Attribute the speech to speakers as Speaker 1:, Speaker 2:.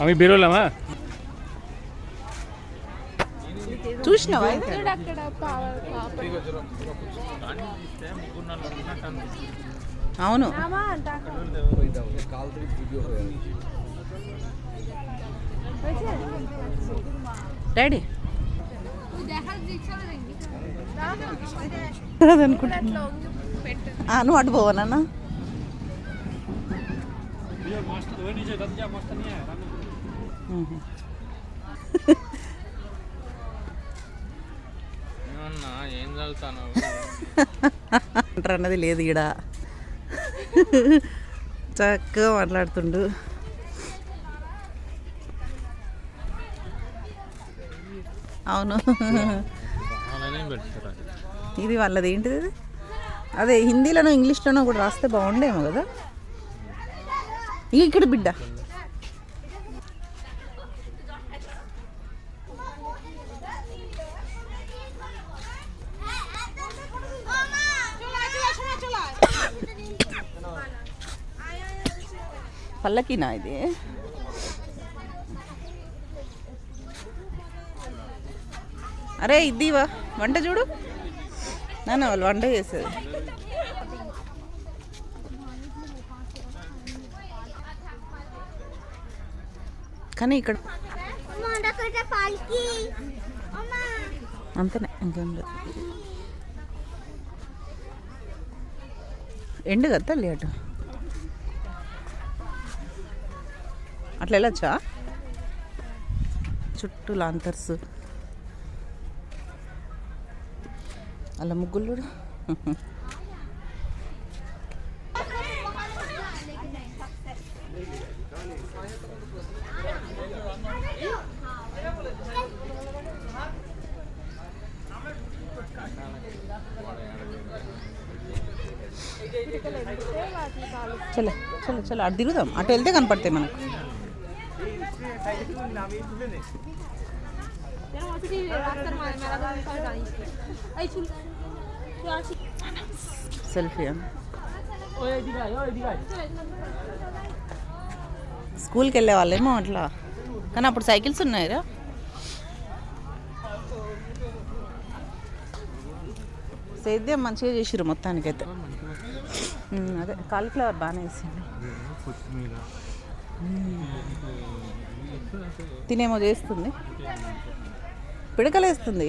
Speaker 1: আমি বেরোলাম হ্যাঁ
Speaker 2: చూసినావా అవును డాడీ అనుకుంటున్నా. నువ్వు అటు
Speaker 1: చదువుతాను
Speaker 2: అంటారు అన్నది లేదు ఈడ. చక్కగా మాట్లాడుతుండు. అవును. ఇది వాళ్ళది ఏంటిది ఇది? అదే హిందీలోనో ఇంగ్లీష్లోనో కూడా రాస్తే బాగుండేమో కదా? ఇక్కడ బిడ్డ. పల్లకినా ఇది? అరే ఇదివా వంట చూడు. నాన్న వాళ్ళు వంట చేసేది. కానీ ఇక్కడ అంతనే ఇంకేం లేదు. ఎండు కదా తల్లి అటు? అట్లా వెళ్ళొచ్చా? చుట్టూ లాంతర్స్ అలా ముగ్గులు కూడా చలో చలో చలో. అటు తిరుగుదాం. అటు వెళ్తే కనపడతాయి మనకు. సెల్ఫీ స్కూల్కి వెళ్ళే వాళ్ళేమో అట్లా కానీ అప్పుడు సైకిల్స్ ఉన్నాయిరా సేద్యం మంచిగా చేసిర్రు మొత్తానికైతే అదే కాలీఫ్లవర్ బాగానే వేసింది
Speaker 1: కొత్తిమీర
Speaker 2: తినేమో చేస్తుంది పిడకలేస్తుంది.